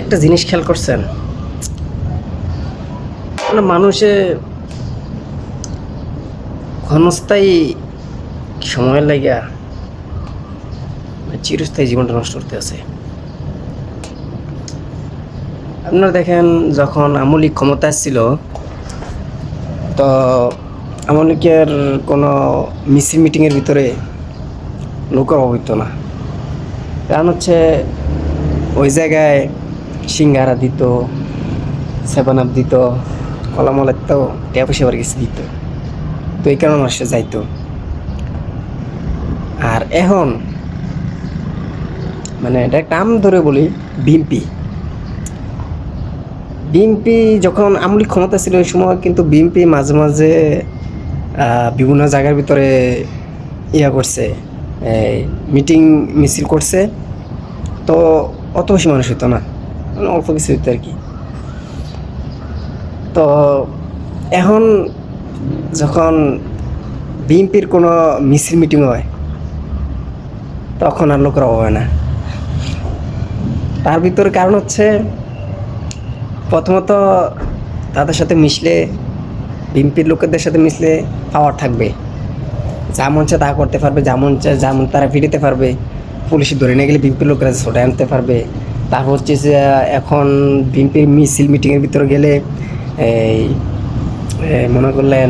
একটা জিনিস খেয়াল করছেন? মানে মানুষে ক্ষণস্থায়ী সময় লাগিয়া চিরস্থায়ী জীবনটা নষ্ট করতে আছে? আপনারা দেখেন, যখন আমলিক ক্ষমতা ছিল তো আমলিকের কোনো মিছিল মিটিংয়ের ভিতরে লোকের অভাব না। কারণ হচ্ছে ওই জায়গায় সিঙ্গারা দিত সেভেন আপ দিত কলামলের তো ট্যাপ সেবার কিছু দিত। তো এই কারণে মানুষ যাইতো। আর এখন মানে এটা নাম ধরে বলি বিএমপি বিএমপি যখন আমলি ক্ষমতা ছিল ওই সময় কিন্তু বিএমপি মাঝে মাঝে বিভিন্ন জায়গার ভিতরে ইয়া করছে মিটিং মিছিল করছে। তো অত বেশি মানুষ হতো না। মানে অল্প কিছু হতো আর কি। তো এখন যখন বিএনপির কোনো মিছিল মিটিং হয়, তখন আর লোকের হয় না। তার ভিতরে কারণ হচ্ছে, প্রথমত তাদের সাথে মিশলে, বিএনপির লোকেদের সাথে মিশলে পাওয়ার থাকবে। যা মন চায় তা করতে পারবে, যা মন চায়, যা মন তারা ফিরিতে পারবে। পুলিশে ধরে নিয়ে গেলে বিএনপির লোকেরা ছোটে আনতে পারবে। তারপর হচ্ছে যে এখন বিএনপির মিছিল মিটিংয়ের ভিতরে গেলে, এই মনে করলেন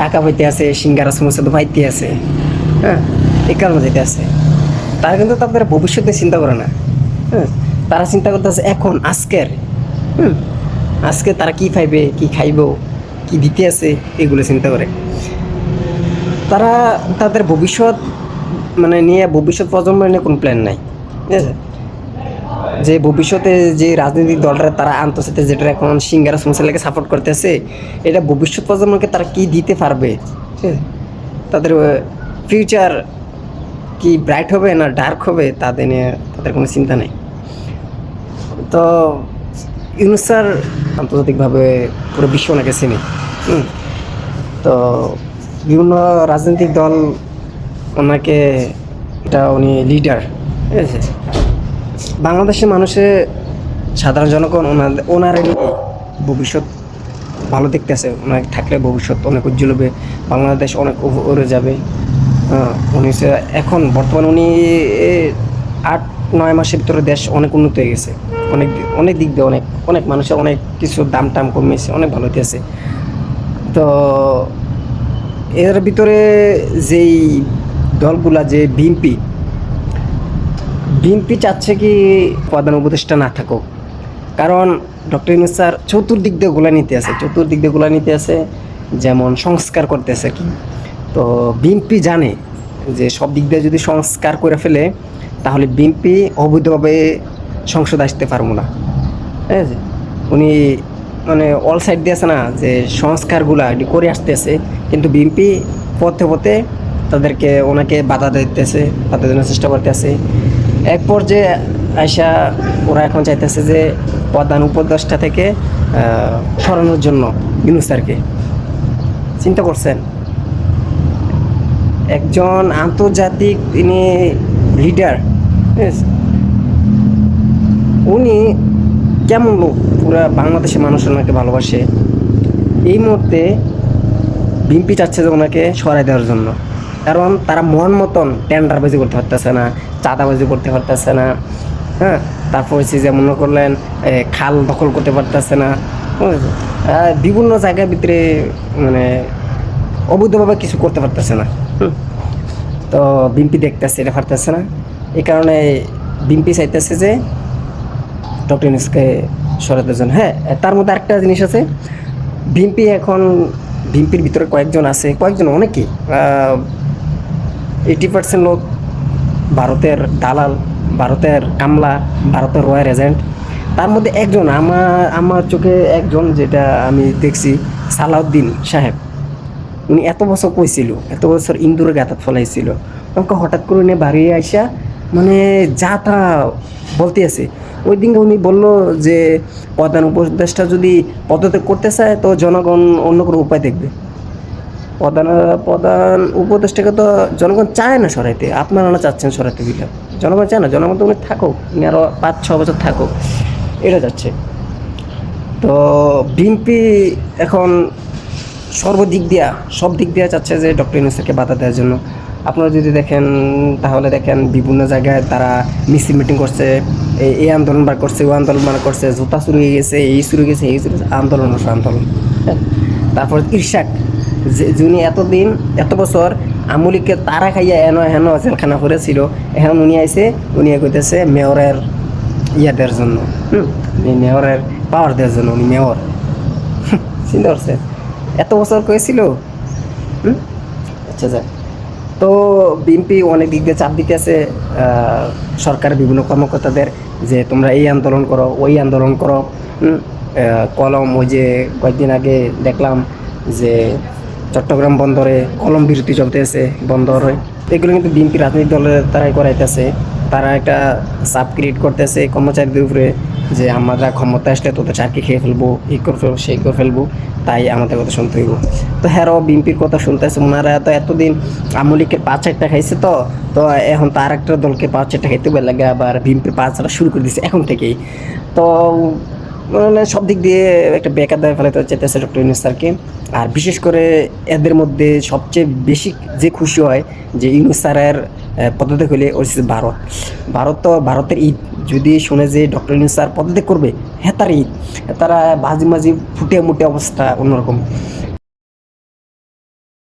টাকা পাইতে আছে, সিঙ্গারা সমস্যা তো পাইতে আছে হ্যাঁ? এই কারণে যেতে আছে। তারা কিন্তু তাদের ভবিষ্যতে চিন্তা করে না হ্যাঁ? তারা চিন্তা করতে করতেছে এখন, আজকের, হুম? আজকে তারা কি খাইবে কি খাইব, কি দিতে আছে, এগুলো চিন্তা করে। তারা তাদের ভবিষ্যৎ মানে নিয়ে ভবিষ্যৎ প্রজন্ম নিয়ে কোনো প্ল্যান নাই, ঠিক আছে যে ভবিষ্যতে যে রাজনৈতিক দলটা তারা আন্তর্জাতিক যেটা এখন সিঙ্গারা সমস্যাকে সাপোর্ট করতেছে, এটা ভবিষ্যৎ প্রজন্মকে তারা কি দিতে পারবে? তাদের ফিউচার কি ব্রাইট হবে না ডার্ক হবে, তাদের নিয়ে তাদের কোনো চিন্তা নেই তো ইউনুস স্যার আন্তর্জাতিকভাবে পুরো বিশ্ব ওনাকে চিনি। তো বিভিন্ন রাজনৈতিক দল ওনাকে এটা উনি লিডার ঠিক আছে? বাংলাদেশের মানুষের সাধারণ জনগণ ওনার ওনার ভবিষ্যৎ ভালো দেখতেছে। ওনার থাকলে ভবিষ্যৎ অনেক উজ্জ্বল হবে, বাংলাদেশ অনেক উড়ে যাবে। উনি এখন বর্তমানে উনি আট, নয় মাসের ভিতরে দেশ অনেক উন্নত হয়ে গেছে। অনেক অনেক দিক দিয়ে অনেক অনেক মানুষের অনেক কিছু দাম টাম কমেছে, অনেক ভালো হইতেছে তো এর ভিতরে যেই দলগুলা যে বিএনপি বিএনপি চাচ্ছে কি প্রধান উপদেষ্টা না থাকুক। কারণ ডক্টর ইউনুস স্যার চতুর্দিক দিয়ে গোলা নিতে আছে, চতুর্দিক দিয়ে গোলা নিতে আছে, যেমন সংস্কার করতেছে কি। তো বিএনপি জানে যে সব দিক দিয়ে যদি সংস্কার করে ফেলে, তাহলে বিএনপি অবৈধভাবে সংসদ আসতে পারব না। ঠিক আছে? উনি মানে অল সাইড দিয়ে আছে না, যে সংস্কারগুলা করে আসতেছে কিন্তু বিএনপি পথে পথে তাদেরকে, ওনাকে বাধা দিতেছে বাধা দেওয়ার চেষ্টা করতেছে। এক পর্যায়ে আয়সা ওরা এখন চাইতেছে যে প্রধান উপদেষ্টা থেকে সরানোর জন্য ইউনুস স্যারকে। চিন্তা করছেন? একজন আন্তর্জাতিক তিনি লিডার উনি কেমন লোক? পুরা বাংলাদেশের মানুষ ওনাকে ভালোবাসে। এই মুহূর্তে বিএনপি চাচ্ছে যে ওনাকে সরাই দেওয়ার জন্য। কারণ তারা মন মতন টেন্ডারবাজি করতে পারতেছে না চাঁদাবাজি করতে পারতেছে না হ্যাঁ? তারপর হচ্ছে যে মনে করলেন এ, খাল দখল করতে পারতেছে না বিভিন্ন জায়গার ভিতরে মানে অবৈধভাবে কিছু করতে পারতেছে না। তো বিএনপি দেখতেছে এটা পারতেছে না। এই কারণে বিএনপি চাইতেছে যে ডক্টর ইউনুসকে সরাতে হ্যাঁ তার মধ্যে আরেকটা জিনিস আছে। ভিমপি এখন ভিমপির ভিতরে কয়েকজন আছে কয়েকজন অনেকেই এইটি পার্সেন্ট লোক ভারতের দালাল, ভারতের কামলা, ভারতের রয়্যাল এজেন্ট তার মধ্যে একজন, আমার আমার চোখে একজন যেটা আমি দেখছি, সালাউদ্দিন সাহেব। উনি এত বছর কইছিল, এত বছর ইন্দুরে গাতাত ফলাইছিল। আমাকে হঠাৎ করে উনি বাড়ি আইসা মানে যা তা বলতে আছে। ওই দিনকে উনি বলল যে, প্রধান উপদেষ্টা যদি পদত্যাগ করতে চায়, তো জনগণ অন্য কোনো উপায় দেখবে। প্রধান প্রধান উপদেষ্টাকে তো জনগণ চায় না সরাইতে। আপনারা না চাচ্ছেন সরাইতে দিলে। জনগণ চায় না, জনগণ তো উনি থাকুক, উনি আরও পাঁচ ছ বছর থাকুক, এটা যাচ্ছে। তো বিএনপি এখন সর্বদিক দিয়া, সব দিক দিয়া চাচ্ছে যে ডক্টর ইউনুসকে বাধা দেওয়ার জন্য। আপনারা যদি দেখেন, তাহলে দেখেন বিভিন্ন জায়গায় তারা মিছিল মিটিং করছে এই- আন্দোলন বার করছে ওই আন্দোলন বার করছে, জুতা শুরু হয়ে গেছে, এই শুরু গেছে, এই শুরু আন্দোলন আন্দোলন। হ্যাঁ। তারপর যে যিনি এতদিন, এত বছর আমলিকে তারা খাইয়া হেন হেন জেলখানা করেছিল, এখন উনি আইছে, উনি কইতেছে মেয়রের ইয়া দেওয়ার জন্য। হুম মেয়রের পাওয়ার দেওয়ার জন্য, উনি মেয়র। চিন্তা করছে এত বছর কয়েছিল হুম? আচ্ছা যাক। তো বিএনপি অনেক দিক দিয়ে চাপ দিতেছে সরকারের বিভিন্ন কর্মকর্তাদের যে তোমরা এই আন্দোলন করো, ওই আন্দোলন করো। কলম ওই যে কয়েকদিন আগে দেখলাম যে চট্টগ্রাম বন্দরে কলম বিরতি চলতেছে, বন্দরে এগুলো কিন্তু বিএনপি রাজনৈতিক দলের তারাই করাইতেছে। তারা একটা চাপ ক্রিয়েট করতেছে কর্মচারীদের উপরে যে আমরা ক্ষমতা আসলে তোদের চাকরি খেয়ে ফেলব এই করে ফেলব, সেই করে ফেলব, তাই আমাদের কথা শুনতে হইব। তো হ্যারো বিএনপির কথা শুনতেছে ওনারা তো এতদিন আমলিকের পাঁচ চারটা খাইছে তো তো এখন তার একটা দলকে পাঁচ চারটা খাইতে লাগে আবার বিএনপির পাঁচ চারটা শুরু করে দিছে, এখন থেকেই। তো মানে সব দিক দিয়ে একটা বেকার দায় ফেলাতে চেতেছে ডক্টর ইউনুস স্যারকে। আর বিশেষ করে এদের মধ্যে সবচেয়ে বেশি যে খুশি হয় যে ইউনুস স্যারের পদত্যাগ হলে ওই ভারত। ভারত তো ভারতের ঈদ। যদি শুনে যে ডক্টর ইউনুস স্যার পদত্যাগ করবে হ্যাঁ তার ঈদ। তারা বাজি মাঝি ফুটে মুটে অবস্থা অন্যরকম।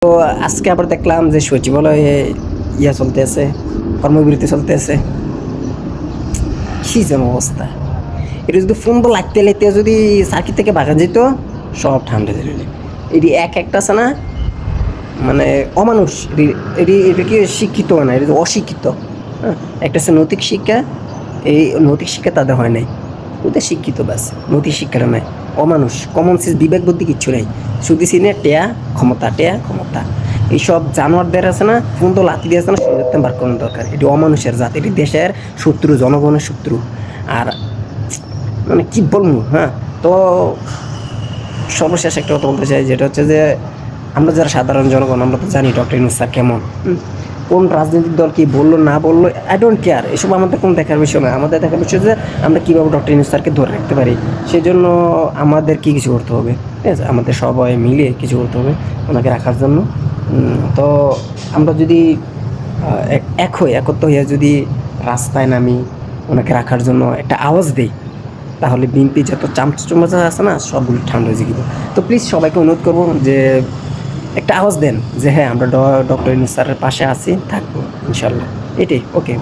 তো আজকে আবার দেখলাম যে সচিবালয়ে ইয়া চলতে আছে কর্মবিরতি চলতে আছে কি যেন অবস্থা। এটা যদি ফোন তো লাগতে লাগতে যদি সার্কিট থেকে ভাগা যেত, সব ঠান্ডা দিলে এটি এক একটা আছে না মানে অমানুষ। এটি- এটি, এটা কি শিক্ষিত হয় না, এটা অশিক্ষিত। হ্যাঁ একটা আছে নৈতিক শিক্ষা, এই নৈতিক শিক্ষা তাদের হয় নাই। ওদের শিক্ষিত ব্যাস, নৈতিক শিক্ষাটা নাই অমানুষ কমন সেন্স বিবেক বুদ্ধি কিচ্ছু নেই। শুধু সিনে টেয়া, ক্ষমতা টেয়া, ক্ষমতা। এইসব জানোয়ারদের আছে না, ফোন তো লাতি দিয়ে আছে না সেটা বার করানো দরকার। এটি অমানুষের জাত, এটি দেশের শত্রু, জনগণের শত্রু। আর মানে কি বলব হ্যাঁ? তো সর্বশেষ একটা কথা বলতে চাই, যেটা হচ্ছে যে আমরা যারা সাধারণ জনগণ, আমরা তো জানি ডক্টর ইউনুস স্যার কেমন। কোন রাজনৈতিক দল কি বলল, না বলল আই ডোন্ট কেয়ার এসব আমাদের কোনো দেখার বিষয় নয়। আমাদের দেখার বিষয় যে আমরা কীভাবে ডক্টর ইউনুস স্যারকে ধরে রাখতে পারি। সেই জন্য আমাদের কি কিছু করতে হবে? ঠিক আছে? আমাদের সবাই মিলে কিছু করতে হবে ওনাকে রাখার জন্য। তো আমরা যদি এক- হই একত্র হয়ে যদি রাস্তায় নামি, ওনাকে রাখার জন্য একটা আওয়াজ দেই তাহলে বিএনপি যত চামচ চামচ আছে না, সবগুলো ঠান্ডা হয়ে যাবে তো প্লিজ সবাইকে অনুরোধ করব যে একটা আওয়াজ দেন যে হ্যাঁ আমরা ডক্টর ইউনুস স্যারের পাশে আছি, থাকব, ইনশাল্লাহ। এটাই ওকে